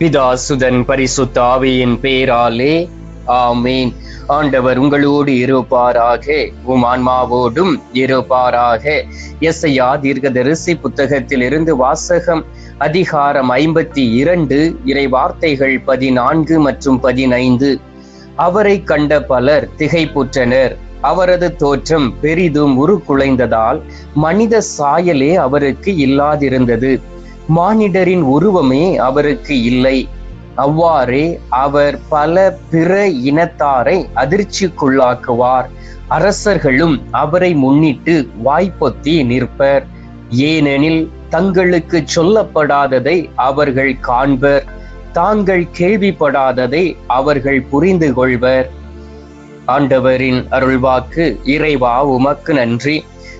பிதாசுதன் பரிசுத்த ஆவியின் பேராலே ஆமீன். ஆண்டவர் உங்களோடு இருப்பாராக உம் ஆன்மாவோடும் இருப்பாராக. எஸ்ஐயா தீர்க்கதரிசி புத்தகத்திலிருந்து வாசகம் அதிகாரம் ஐம்பத்தி இரண்டு இறை வார்த்தைகள் பதினான்கு மற்றும் பதினைந்து. அவரை கண்ட பலர் திகைப்புற்றனர். அவரது தோற்றம் பெரிதும் உருக்குலைந்ததால் மனித சாயலே அவருக்கு இல்லாதிருந்தது. மானிடரின் உருவமே அவருக்கு இல்லை. அவ்வாறே அவர் பல பிற இனத்தாரை அதிர்ச்சிக்குள்ளாக்குவார். அரசர்களும் அவரை முன்னிட்டு வாய்ப்பொத்தி நிற்பர். ஏனெனில் தங்களுக்கு சொல்லப்படாததை அவர்கள் காண்பர். தாங்கள் கேள்விப்படாததை அவர்கள் புரிந்து கொள்வர் ஆண்டவரின் அருள்வாக்கு இறைவா உமக்கு நன்றி.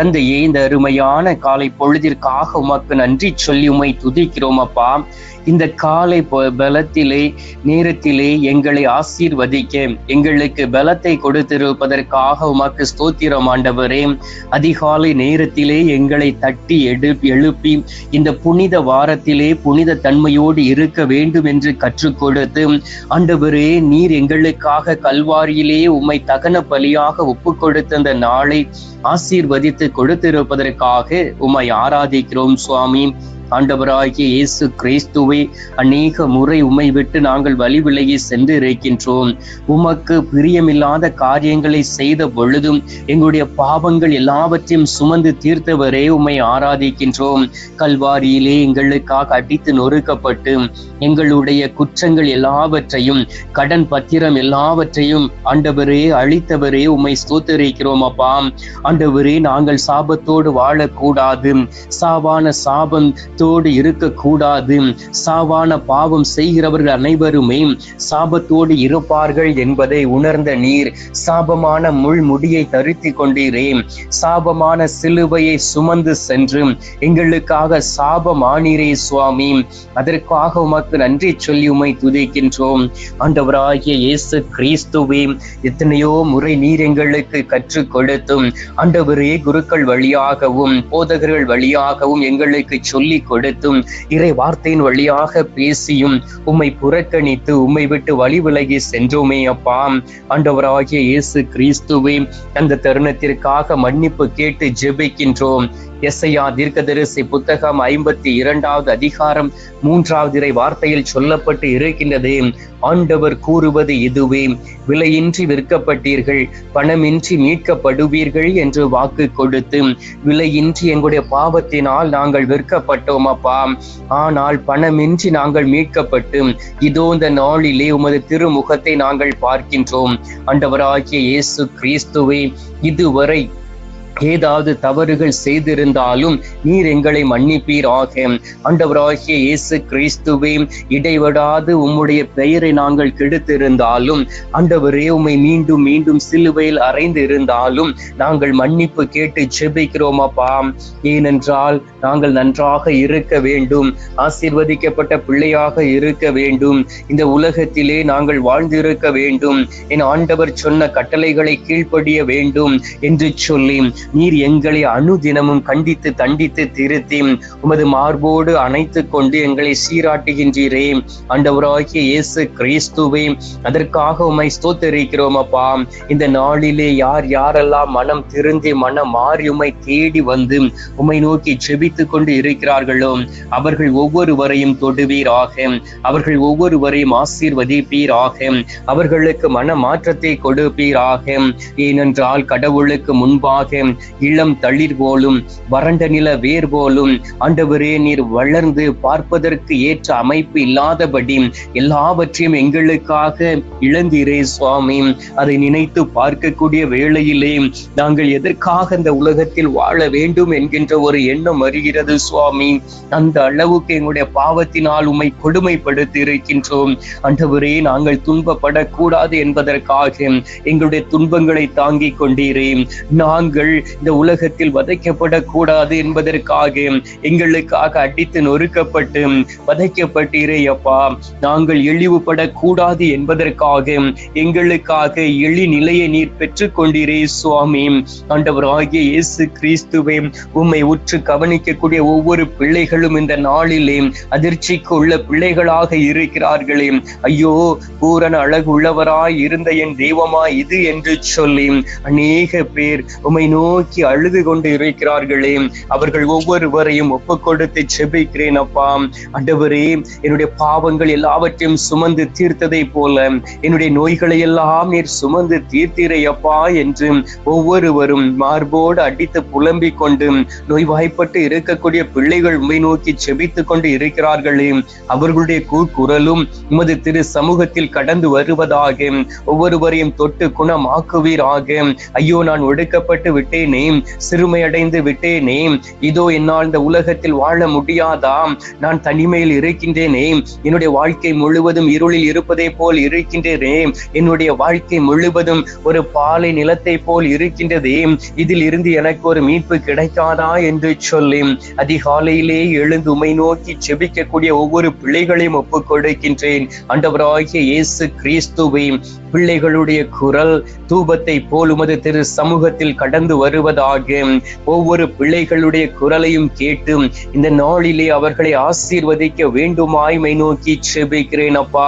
தந்தையே இந்த அருமையான காலை பொழுதிற்காக உமக்கு நன்றி சொல்லி உமை துதிக்கிறோம் அப்பா. இந்த காலை பலத்திலே நேரத்திலே எங்களை ஆசீர்வதிக்க எங்களுக்கு பலத்தை கொடுத்திருப்பதற்காக உமக்கு ஸ்தோத்திரம் ஆண்டவரே. அதிகாலை நேரத்திலே எங்களை தட்டி எடு எழுப்பி இந்த புனித வாரத்திலே புனித தன்மையோடு இருக்க வேண்டும் என்று கற்றுக் கொடுத்து ஆண்டவரே நீர் எங்களுக்காக கல்வாரியிலே உம்மை தகன பலியாக ஒப்பு கொடுத்த அந்த நாளை ஆசீர்வதித்து கொடுத்திருப்பதற்காக உம்மை ஆராதிக்கிறோம் சுவாமி. ஆண்டவராகிய இயேசு கிறிஸ்துவை அநேக முறை உமை விட்டு நாங்கள் வழி விலகி சென்று இருக்கின்றோம் உமக்கு பிரியமில்லாத காரியங்களை செய்த பொழுதும் எங்களுடைய பாவங்கள் எல்லாவற்றையும் சுமந்து தீர்த்தவரே உம்மை ஆராதிக்கின்றோம். கல்வாரியிலே எங்களுக்காக அடித்து நொறுக்கப்பட்டு எங்களுடைய குற்றங்கள் எல்லாவற்றையும் கடன் பத்திரம் எல்லாவற்றையும் ஆண்டவரே அழித்தவரே உம்மை ஸ்தோத்தரிக்கிறோம் அப்பா. ஆண்டவரே நாங்கள் சாபத்தோடு வாழக்கூடாது. சாவான சாபம் சாபத்தோடு இருக்கக்கூடாது. சாவான பாவம் செய்கிறவர்கள் அனைவருமே சாபத்தோடு இருப்பார்கள் என்பதை உணர்ந்த நீர் சாபமான முள் முடியை தருத்தி கொண்டீரே. சாபமான சிலுவையை சுமந்து சென்று எங்களுக்காக சாபமானீரே சுவாமி. அதற்காக உமக்கு நன்றி சொல்லி உமை துதிக்கின்றோம். ஆண்டவராகிய இயேசு கிறிஸ்துவே எத்தனையோ முறை நீர் எங்களுக்கு கற்றுக் கொடுத்தும் ஆண்டவரே குருக்கள் வழியாகவும் போதகர்கள் வழியாகவும் எங்களுக்கு சொல்லிக் கொடுத்தும். இறை வார்த்தையின் வழியாக பேசியும் உம்மை புறக்கணித்து உம்மை விட்டு வழி விலகி சென்றோமே அப்பா. ஆண்டவராகிய இயேசு கிறிஸ்துவே அந்த தருணத்திற்காக மன்னிப்பு கேட்டு ஜெபிக்கின்றோம். எஸ்ஐயா தீர்க்கதரிசி புத்தகம் ஐம்பத்தி இரண்டாவது அதிகாரம் மூன்றாவது இறை வார்த்தையில் சொல்லப்பட்டு இருக்கின்றது. ஆண்டவர் கூறுவது இதுவே விலையின்றி விற்கப்பட்டீர்கள் பணமின்றி மீட்கப்படுவீர்கள் என்று வாக்கு கொடுத்து விலையின்றி எங்களுடைய பாவத்தினால் நாங்கள் விற்கப்பட்டோம் அப்பா. ஆனால் பணமின்றி நாங்கள் மீட்கப்பட்டு இதோ இந்த நாளிலே உமது திருமுகத்தை நாங்கள் பார்க்கின்றோம். அண்டவராகிய இயேசு கிறிஸ்துவே இதுவரை ஏதாவது தவறுகள் செய்திருந்தாலும் நீர் எங்களை மன்னிப்பீராக. ஆண்டவராகிய இயேசு கிறிஸ்துவே இடைவிடாது உம்முடைய பெயரை நாங்கள் கெடுத்திருந்தாலும் ஆண்டவரே உம்மை மீண்டும் மீண்டும் சிலுவையில் அறைந்து இருந்தாலும் நாங்கள் மன்னிப்பு கேட்டு ஜெபிக்கிறோம் அப்பா ஏனென்றால் நாங்கள் நன்றாக இருக்க வேண்டும் ஆசீர்வதிக்கப்பட்ட பிள்ளையாக இருக்க வேண்டும் இந்த உலகத்திலே நாங்கள் வாழ்ந்திருக்க வேண்டும் என் ஆண்டவர் சொன்ன கட்டளைகளை கீழ்ப்படிய வேண்டும் என்று சொல்லி நீர் எங்களை அணுதினமும் கண்டித்து தண்டித்து திருத்தி உமது மார்போடு அணைத்து கொண்டு எங்களை சீராட்டுகின்றீரே. ஆண்டவராகிய இயேசு கிறிஸ்துவே அதற்காக உமை ஸ்தோத்தரிக்கிறோம் அப்பா. இந்த நாளிலே யார் யாரெல்லாம் மனம் திருந்தி மனம் மாறி உமை தேடி வந்து உமை நோக்கி செபித்து கொண்டு இருக்கிறார்களோ அவர்கள் ஒவ்வொருவரையும் தொடுவீராக. அவர்கள் ஒவ்வொருவரையும் ஆசீர்வதிப்பீராக. அவர்களுக்கு மன மாற்றத்தை கொடுப்பீராக. ஏனென்றால் கடவுளுக்கு முன்பாக இளம் தளிர் போலும் வறண்ட நில வேர் போலும் ஆண்டவரே நீர் வளர்ந்து பார்ப்பதற்கு ஏற்ற அமைப்பு இல்லாதபடி எல்லாவற்றையும் எங்களுக்காக இழந்தீரே சுவாமி. அதை நினைத்து பார்க்கக்கூடிய வேளையிலே நாங்கள் எதற்காக இந்த உலகத்தில் வாழ வேண்டும் என்கின்ற ஒரு எண்ணம் வருகிறது சுவாமி. அந்த அளவுக்கு எங்களுடைய பாவத்தினால் உமை கொடுமைப்படுத்தி இருக்கின்றோம் ஆண்டவரே நாங்கள் துன்பப்படக்கூடாது என்பதற்காக எங்களுடைய துன்பங்களை தாங்கிக் கொண்டீரே. நாங்கள் இந்த உலகத்தில் வதைக்கப்படக்கூடாது என்பதற்காக எங்களுக்காக அடித்து நொறுக்கப்பட்டு வதைக்கப்பட்டீரே அப்பா. நாங்கள் இழிவுபடக்கூடாது என்பதற்காக எங்களுக்காக எளி நிலையை நீர் பெற்றுக் கொண்டீரே சுவாமி. ஆண்டவராகிய இயேசு கிறிஸ்துவே உம்மை உற்று கவனிக்கக்கூடிய ஒவ்வொரு பிள்ளைகளும் இந்த நாளிலே அதிர்ச்சிக்கு உள்ள பிள்ளைகளாக இருக்கிறார்களே. ஐயோ பூரண அழகு உள்ளவராய் இருந்த என் தெய்வமாய் இது என்று சொல்லி அநேக பேர் உம்மை நோக்கி அழுது கொண்டு இருக்கிறார்களே. அவர்கள் ஒவ்வொருவரையும் ஒப்பு கொடுத்து செபிக்கிறேன் அப்பா. அண்டவரே என்னுடைய பாவங்கள் எல்லாவற்றையும் சுமந்து தீர்த்ததை போல என்னுடைய நோய்களை எல்லாம் நீர் சுமந்து தீர்த்தீரை அப்பா என்று ஒவ்வொருவரும் மார்போடு அடித்து புலம்பிக் கொண்டு நோய்வாய்ப்பட்டு இருக்கக்கூடிய பிள்ளைகள் உண்மை நோக்கி செபித்துக் கொண்டு இருக்கிறார்களே. அவர்களுடைய கூக்குரலும் உமது திரு சமூகத்தில் கடந்து வருவதாக ஒவ்வொருவரையும் தொட்டு குணமாக்குவீராக. ஐயோ நான் ஒடுக்கப்பட்டு விட்டேன் விட்டேனே சிறுமையடைந்து விட்டேனே. இதோ என்னால் இந்த உலகத்தில் வாழ முடியாதா நான் தனிமையில் இருக்கின்றேனே. என்னுடைய வாழ்க்கை முழுவதும் இருளில் இருப்பதை போல் இருக்கின்றேனே என்னுடைய வாழ்க்கை முழுவதும் ஒரு பாலை நிலத்தை போல் இருக்கின்றதே. இதில் இருந்து எனக்கு ஒரு மீட்பு கிடைக்காதா என்று சொல்லி அதிகாலையிலே எழுந்து உமை நோக்கி செபிக்கக்கூடிய ஒவ்வொரு பிள்ளைகளையும் ஒப்புக் கொடுக்கின்றேன். அண்டவராகிய இயேசு கிறிஸ்துவை பிள்ளைகளுடைய குரல் தூபத்தை போல் உமது திரு சமூகத்தில் கடந்து வரும். வருவதாக ஒவ்வொரு பிள்ளைகளுடைய குரலையும் கேட்டு இந்த நாளிலே அவர்களை ஆசீர்வதிக்க வேண்டுமாய் மை நோக்கி செபிக்கிறேன் அப்பா.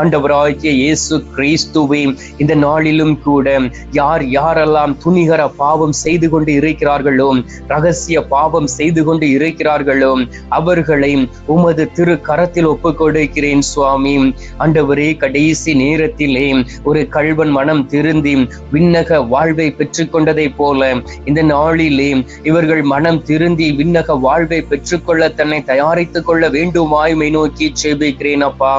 ஆண்டவராகிய இயேசு கிறிஸ்துவே இந்த நாளிலும் கூட யார் யாரெல்லாம் துணிகர பாவம் செய்து கொண்டு இருக்கிறார்களோ ரகசிய பாவம் செய்து கொண்டு இருக்கிறார்களோ அவர்களை உமது திரு கரத்தில் ஒப்புக் கொடுக்கிறேன் சுவாமி. ஆண்டவரே கடைசி நேரத்திலே ஒரு கல்வன் மனம் திருந்தி விண்ணக வாழ்வை பெற்றுக்கொண்டதை போல இந்த நாளிலே இவர்கள் மனம் திருந்தி விண்ணக வாழ்வை பெற்றுக்கொள்ள தன்னை தயாரித்துக் கொள்ள வேண்டுமாய்மை நோக்கி செபிக்கிறேன் அப்பா.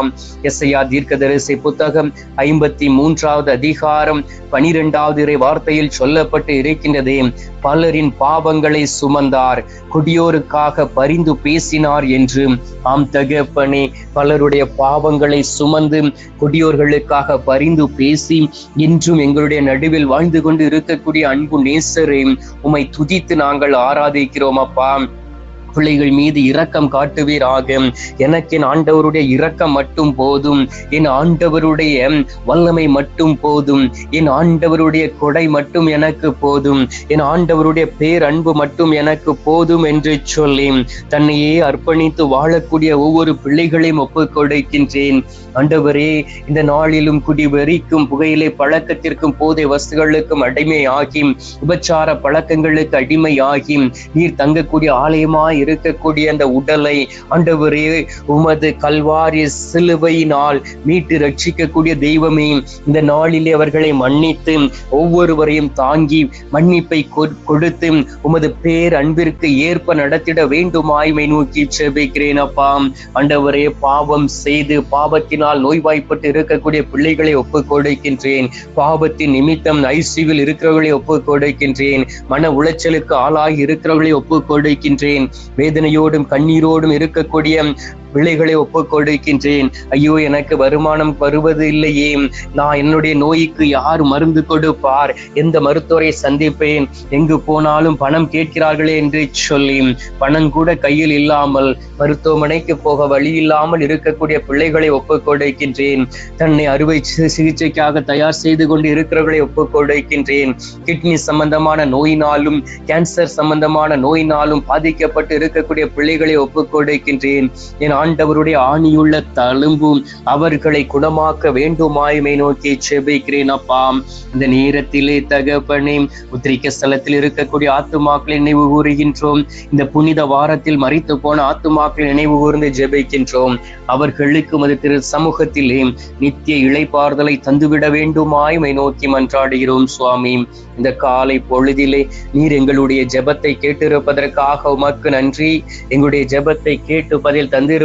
எஸ்ஐயா தீர்க்கதரிசி புத்தகம் ஐம்பத்தி மூன்றாவது அதிகாரம் பனிரெண்டாவது இறை வார்த்தையில் சொல்லப்பட்டு இருக்கின்றதே. பலரின் பாவங்களை சுமந்தார் குடியோருக்காக பரிந்து பேசினார் என்று. ஆம் தகப்பனே பலருடைய பாவங்களை சுமந்து குடியோர்களுக்காக பரிந்து பேசி இன்றும் எங்களுடைய நடுவில் வாழ்ந்து கொண்டு இருக்கக்கூடிய அன்பு நேசர் உம்மை துதித்து நாங்கள் ஆராதிக்கிறோம் அப்பா. பிள்ளைகள் மீது இரக்கம் காட்டுவீராக. எனக்கு என் ஆண்டவருடைய இரக்கம் மட்டும் போதும். என் ஆண்டவருடைய வல்லமை மட்டும் போதும். என் ஆண்டவருடைய கொடை மட்டும் எனக்கு போதும். என் ஆண்டவருடைய பேரன்பு மட்டும் எனக்கு போதும் என்று சொல்லி தன்னையே அர்ப்பணித்து வாழக்கூடிய ஒவ்வொரு பிள்ளைகளையும் ஒப்புக் கொடுக்கின்றேன். ஆண்டவரே இந்த நாளிலும் குடி வெறிக்கும் புகையிலை பழக்கத்திற்கும் போதை வசதிகளுக்கும் அடிமையாகி உபச்சார பழக்கங்களுக்கு அடிமையாகி நீர் தங்கக்கூடிய ஆலயமாய் இருக்கக்கூடிய அந்த உடலை ஆண்டவரே உமது கல்வாரி சிலுவையினால் மீட்டு ரட்சிக்கக்கூடிய தெய்வமே இந்த நாளிலே அவர்களை மன்னித்து ஒவ்வொருவரையும் தாங்கி மன்னிப்பை கொடுத்து உமது பேர் அன்பிற்கு ஏற்ப நடத்திட வேண்டுமாய்மை நோக்கி செபிக்கிறேன் அப்பா. ஆண்டவரே பாவம் செய்து பாவத்தினால் நோய்வாய்ப்பட்டு இருக்கக்கூடிய பிள்ளைகளை ஒப்புக் கொடுக்கின்றேன் பாவத்தின் நிமித்தம் ஐசிவில் இருக்கிறவர்களை ஒப்புக் கொடுக்கின்றேன் மன உளைச்சலுக்கு ஆளாகி இருக்கிறவர்களை ஒப்புக் கொடுக்கின்றேன் வேதனையோடும் கண்ணீரோடும் இருக்கக்கூடிய பிள்ளைகளை ஒப்புக் கொடுக்கின்றேன். ஐயோ எனக்கு வருமானம் வருவது இல்லையே நான் என்னுடைய நோய்க்கு யார் மருந்து கொடுப்பார்? எந்த மருத்துவரை சந்திப்பேன்? எங்கு போனாலும் பணம் கேட்கிறார்களே என்று சொல்லி பணம் கூட கையில் இல்லாமல் மருத்துவமனைக்கு போக வழி இல்லாமல் இருக்கக்கூடிய பிள்ளைகளை ஒப்புக் கொடுக்கின்றேன். தன்னை அறுவை சிகிச்சைக்காக தயார் செய்து கொண்டு இருக்கிறவர்களை ஒப்புக் கொடுக்கின்றேன். கிட்னி சம்பந்தமான நோயினாலும் கேன்சர் சம்பந்தமான நோயினாலும் பாதிக்கப்பட்டு இருக்கக்கூடிய பிள்ளைகளை ஒப்புக் கொடுக்கின்றேன். என் ஆண்டவருடைய ஆணியுள்ள தழும்பும் அவர்களை குணமாக்க வேண்டுமாய்மை நோக்கி செபிக்கிறேன் அப்பா. இந்த நேரத்திலே தகப்பனே உத்திரிக்க ஸ்தலத்தில் இருக்கக்கூடிய ஆத்துமாக்களை நினைவு கூறுகின்றோம். இந்த புனித வாரத்தில் மறித்து போன ஆத்துமாக்களை நினைவு கூர்ந்து ஜெபிக்கின்றோம். அவர்களுக்கு மது திரு சமூகத்திலே நித்திய இளைப்பாறுதலை தந்துவிட வேண்டுமாய்மை நோக்கி மன்றாடுகிறோம் சுவாமி. இந்த காலை பொழுதிலே நீர் எங்களுடைய ஜெபத்தை கேட்டிருப்பதற்காக உமக்கு நன்றி. எங்களுடைய ஜெபத்தை கேட்டு பதில்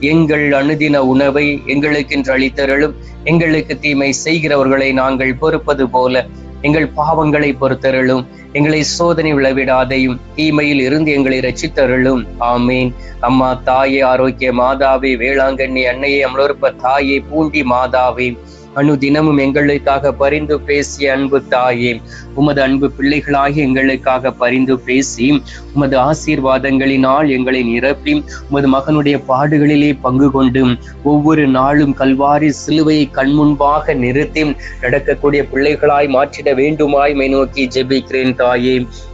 எங்கள் அணுதின உணவை எங்களுக்கென்று அளித்தருளும் எங்களுக்கு தீமை செய்கிறவர்களை நாங்கள் பொறுப்பது போல எங்கள் பாவங்களை பொறுத்தருளும் எங்களை சோதனை விளைவிடாதையும் தீமையில் இருந்து எங்களை ரச்சித்தருளும் ஆமீன். அம்மா தாயே ஆரோக்கிய மாதாவே வேளாங்கண்ணி அன்னையே அமலோற்ப தாயே பூண்டி மாதாவே. அணு தினமும் எங்களுக்காக பரிந்து பேசிய அன்பு தாயே உமது அன்பு பிள்ளைகளாகி எங்களுக்காக பரிந்து பேசி உமது ஆசீர்வாதங்களினால் எங்களை நிரப்பி உமது மகனுடைய பாடுகளிலே பங்கு கொண்டு ஒவ்வொரு நாளும் கல்வாரி சிலுவையை கண்முன்பாக நிறுத்தி நடக்கக்கூடிய பிள்ளைகளாய் மாற்றிட வேண்டுமாய் மை நோக்கி ஜெபிக்கிறேன் தாயே.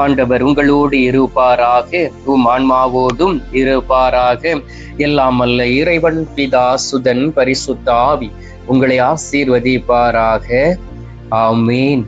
ஆண்டவர் உங்களோடு இருப்பாராக உம் ஆன்மாவோடும் இருப்பாராக. எல்லாம் அல்ல இறைவன் பிதா சுதன் பரிசுத்தாவி உங்களை ஆசீர்வதிப்பாராக. ஆமீன்.